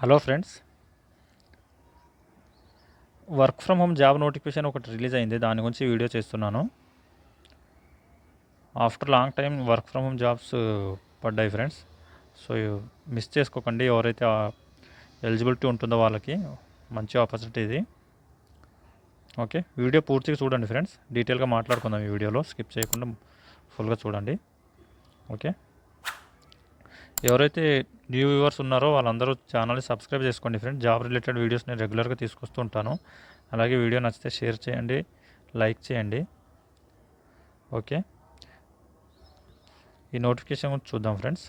Hello friends. Work from home job notification ఒకటి release అయింది. దాని గురించి వీడియో చేస్తున్నాను. After long time work from home jobs పడ్డాయి ఫ్రెండ్స్. సో మిస్ చేసుకోకండి. ఎవరైతే ఎలిజిబిలిటీ ఉంటుందో వాళ్ళకి మంచి ఆపర్చునిటీ ఇది. ఓకే వీడియో పూర్తిగా చూడండి ఫ్రెండ్స్. డీటెయిల్గా మాట్లాడుకుందాం ఈ వీడియోలో. స్కిప్ చేయకుండా ఫుల్గా చూడండి. ఓకే. ఎవరైతే న్యూ వ్యూవర్స్ ఉన్నారో వాళ్ళందరూ ఛానల్ని సబ్స్క్రైబ్ చేసుకోండి ఫ్రెండ్. జాబ్ రిలేటెడ్ వీడియోస్ నేను రెగ్యులర్గా తీసుకొస్తూ ఉంటాను. అలాగే వీడియో నచ్చితే షేర్ చేయండి లైక్ చేయండి. ఓకే. ఈ నోటిఫికేషన్ చూద్దాం ఫ్రెండ్స్.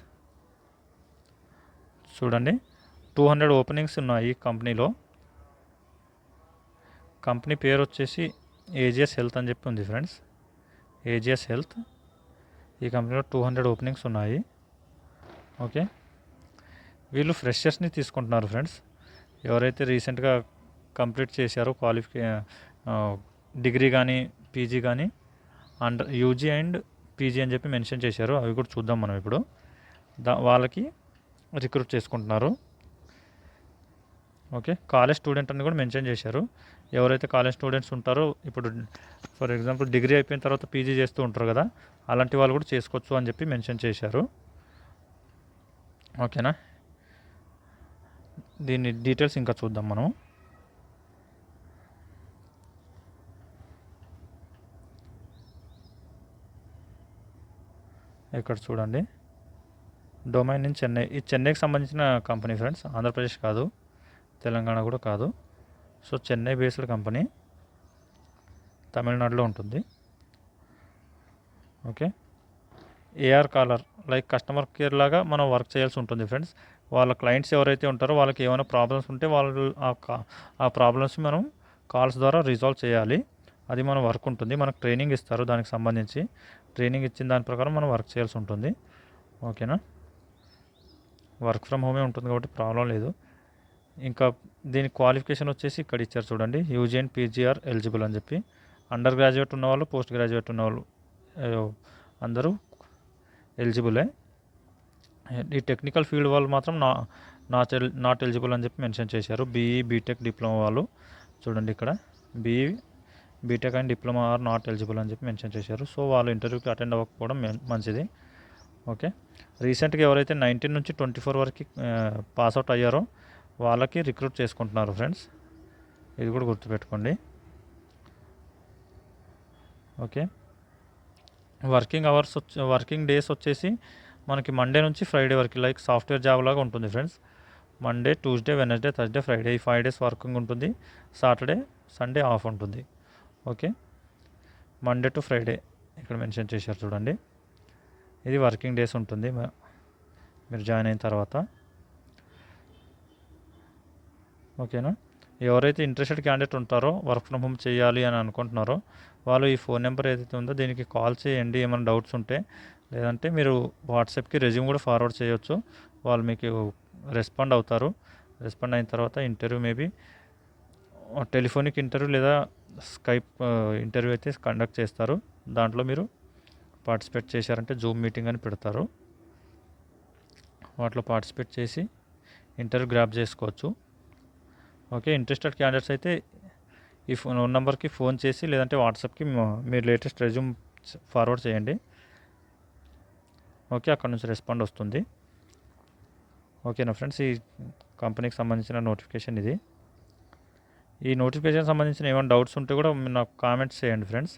చూడండి. టూ హండ్రెడ్ ఓపెనింగ్స్ ఉన్నాయి కంపెనీలో. కంపెనీ పేరు వచ్చేసి ఏజిఎస్ హెల్త్ అని చెప్పి ఉంది ఫ్రెండ్స్. AGS health. ఈ కంపెనీలో టూ హండ్రెడ్ ఓపెనింగ్స్ ఉన్నాయి. ఓకే. వీళ్ళు ఫ్రెషర్స్ని తీసుకుంటున్నారు ఫ్రెండ్స్. ఎవరైతే రీసెంట్గా కంప్లీట్ చేశారో క్వాలిఫికే డిగ్రీ కానీ పీజీ కానీ అండర్ యూజీ అండ్ పీజీ అని చెప్పి మెన్షన్ చేశారు. అవి కూడా చూద్దాం మనం ఇప్పుడు. దా వాళ్ళకి రిక్రూట్ చేసుకుంటున్నారు. ఓకే. కాలేజ్ స్టూడెంట్ అని కూడా మెన్షన్ చేశారు. ఎవరైతే కాలేజ్ స్టూడెంట్స్ ఉంటారో ఇప్పుడు ఫర్ ఎగ్జాంపుల్ డిగ్రీ అయిపోయిన తర్వాత పీజీ చేస్తూ ఉంటారు కదా అలాంటి వాళ్ళు కూడా చేసుకోవచ్చు అని చెప్పి మెన్షన్ చేశారు. ఓకేనా? దీని డీటెయిల్స్ ఇంకా చూద్దాం మనం ఇక్కడ చూడండి. డొమైన్ ఇన్ చెన్నై ఈ చెన్నైకి సంబంధించిన కంపెనీ ఫ్రెండ్స్ ఆంధ్రప్రదేశ్ కాదు తెలంగాణ కూడా కాదు. సో చెన్నై బేస్డ్ కంపెనీ తమిళనాడులో ఉంటుంది. Okay. AR caller like customer care లాగా మనం వర్క్ చేయాల్సి ఉంటుంది ఫ్రెండ్స్. వాళ్ళ క్లయింట్స్ ఎవరైతే ఉంటారో వాళ్ళకి ఏమైనా ప్రాబ్లమ్స్ ఉంటే వాళ్ళు ఆ ప్రాబ్లమ్స్ మనం కాల్స్ ద్వారా రిజాల్వ్ చేయాలి. అది మన వర్క్ ఉంటుంది. మనకు ట్రైనింగ్ ఇస్తారు దానికి సంబంధించి. ట్రైనింగ్ ఇచ్చిన దాని ప్రకారం మనం వర్క్ చేయాల్సి ఉంటుంది. ఓకేనా? వర్క్ ఫ్రమ్ హోమే ఉంటుంది కాబట్టి ప్రాబ్లం లేదు. ఇంకా దీని క్వాలిఫికేషన్ వచ్చేసి ఇక్కడ ఇచ్చారు చూడండి. యూజీ అండ్ పీజీఆర్ ఎలిజిబుల్ అని చెప్పి. అండర్ గ్రాడ్యుయేట్ ఉన్నవాళ్ళు పోస్ట్ గ్రాడ్యుయేట్ ఉన్నవాళ్ళు అందరూ ఎలిజిబులే ఈ టెక్నికల్ ఫీల్డ్ వాళ్ళు మాత్రం నా నాట్ ఎల్ నాట్ ఎలిజిబుల్ అని చెప్పి మెన్షన్ చేశారు. బీఈ బీటెక్ డిప్లొమా వాళ్ళు. చూడండి ఇక్కడ. BE BTech and diploma are not eligible అని చెప్పి మెన్షన్ చేశారు. సో వాళ్ళు ఇంటర్వ్యూకి అటెండ్ అవ్వకపోవడం మంచిది. ఓకే. రీసెంట్గా ఎవరైతే నైన్టీన్ నుంచి ట్వంటీ ఫోర్ వరకు పాస్అవుట్ అయ్యారో వాళ్ళకి రిక్రూట్ చేసుకుంటున్నారు ఫ్రెండ్స్ ఇది కూడా గుర్తుపెట్టుకోండి. ఓకే. వర్కింగ్ అవర్స్ వచ్చి వర్కింగ్ డేస్ వచ్చేసి మనకి మండే నుంచి ఫ్రైడే వరకు లైక్ సాఫ్ట్వేర్ జాబ్ లాగా ఉంటుంది friends. Monday Tuesday Wednesday Thursday Friday ఈ ఫైవ్ డేస్ వర్కింగ్ ఉంటుంది. సాటర్డే సండే ఆఫ్ ఉంటుంది. ఓకే మండే టు ఫ్రైడే ఇక్కడ మెన్షన్ చేశారు చూడండి. ఇది వర్కింగ్ డేస్ ఉంటుంది. మీరు జాయిన్ అయిన తర్వాత. ఓకేనా ఎవరైతే ఇంట్రెస్టెడ్ క్యాండిడేట్ ఉంటారో వర్క్ ఫ్రమ్ హోమ్ చేయాలి అని అనుకుంటున్నారో వాళ్ళు ఈ ఫోన్ నెంబర్ ఏదైతే ఉందో దీనికి కాల్ చేయండి ఏమైనా డౌట్స్ ఉంటే. లేదంటే మీరు వాట్సాప్కి రెజ్యూమ్ కూడా ఫార్వర్డ్ చేయొచ్చు. వాళ్ళు మీకు రెస్పాండ్ అవుతారు. రెస్పాండ్ అయిన తర్వాత ఇంటర్వ్యూ మేబీ టెలిఫోనిక్ ఇంటర్వ్యూ లేదా స్కైప్ ఇంటర్వ్యూ అయితే కండక్ట్ చేస్తారు. దాంట్లో మీరు పార్టిసిపేట్ చేశారంటే జూమ్ మీటింగ్ అని పెడతారు. వాటిలో పార్టిసిపేట్ చేసి ఇంటర్వ్యూ గ్రాప్ చేసుకోవచ్చు. ఓకే ఇంట్రెస్టెడ్ క్యాండిడేట్స్ అయితే ఈ ఫోన్ నెంబర్కి ఫోన్ చేసి లేదంటే వాట్సాప్కి మీరు లేటెస్ట్ రెజ్యూమ్ ఫార్వర్డ్ చేయండి. ఓకే అక్కడ నుంచి రెస్పాండ్ వస్తుంది. ఓకేనా ఫ్రెండ్స్? ఈ కంపెనీకి సంబంధించిన నోటిఫికేషన్ ఇది. ఈ నోటిఫికేషన్ సంబంధించిన ఏమైనా డౌట్స్ ఉంటే కూడా నాకు కామెంట్స్ చేయండి ఫ్రెండ్స్.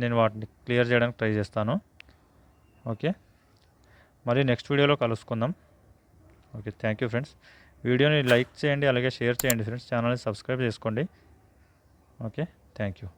నేను వాటిని క్లియర్ చేయడానికి ట్రై చేస్తాను. ఓకే? మరి నెక్స్ట్ వీడియోలో కలుసుకుందాం. ఓకే థ్యాంక్ యూ ఫ్రెండ్స్ వీడియోని లైక్ చేయండి అలాగే షేర్ చేయండి ఫ్రెండ్స్. ఛానల్ని సబ్స్క్రైబ్ చేసుకోండి. Okay thank you.